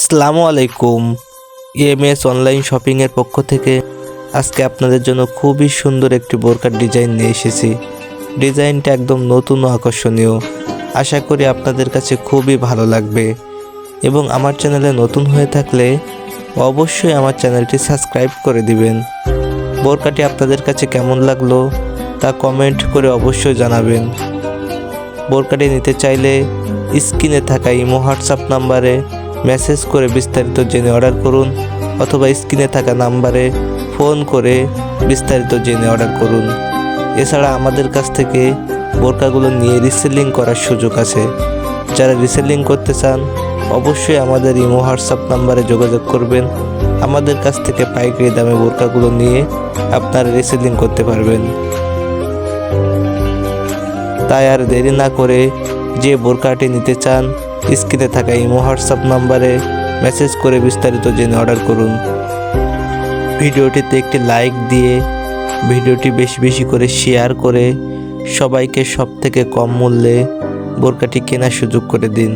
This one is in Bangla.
আসসালামু আলাইকুম। এমএস অনলাইন শপিংয়ের পক্ষ থেকে আজকে আপনাদের জন্য খুবই সুন্দর একটি বোরকার ডিজাইন নিয়ে এসেছি। ডিজাইনটা একদম নতুন ও আকর্ষণীয়। আশা করি আপনাদের কাছে খুবই ভালো লাগবে। এবং আমার চ্যানেলে নতুন হয়ে থাকলে অবশ্যই আমার চ্যানেলটি সাবস্ক্রাইব করে দিবেন। বোরকাটি আপনাদের কাছে কেমন লাগল তা কমেন্ট করে অবশ্যই জানাবেন। বোরকাটি নিতে চাইলে স্ক্রিনে থাকা ইমো হোয়াটসঅ্যাপ নাম্বারে মেসেজ করে বিস্তারিত জেনে অর্ডার করুন অথবা স্ক্রিনে থাকা নাম্বারে ফোন করে বিস্তারিত জেনে অর্ডার করুন। এছাড়া আমাদের কাছ থেকে বোরকাগুলো নিয়ে রিসেলিং করার সুযোগ আছে। যারা রিসেলিং করতে চান, অবশ্যই আমাদের ইমো হোয়াটসঅ্যাপ নাম্বারে যোগাযোগ করবেন। আমাদের কাছ থেকে পাইকারি দামে বোরকাগুলো নিয়ে আপনারা রিসেলিং করতে পারবেন। তাই আর দেরি না করে যে বোরকাটি নিতে চান, স্ক্রিনে থাকা ইমো হোয়াটসঅ্যাপ নাম্বারে মেসেজ করে বিস্তারিত জেনে অর্ডার করুন। ভিডিওটিতে একটি লাইক দিয়ে ভিডিওটি বেশি বেশি করে শেয়ার করে সবাইকে সব থেকে কম মূল্যে বোরকাটি কেনার সুযোগ করে দিন।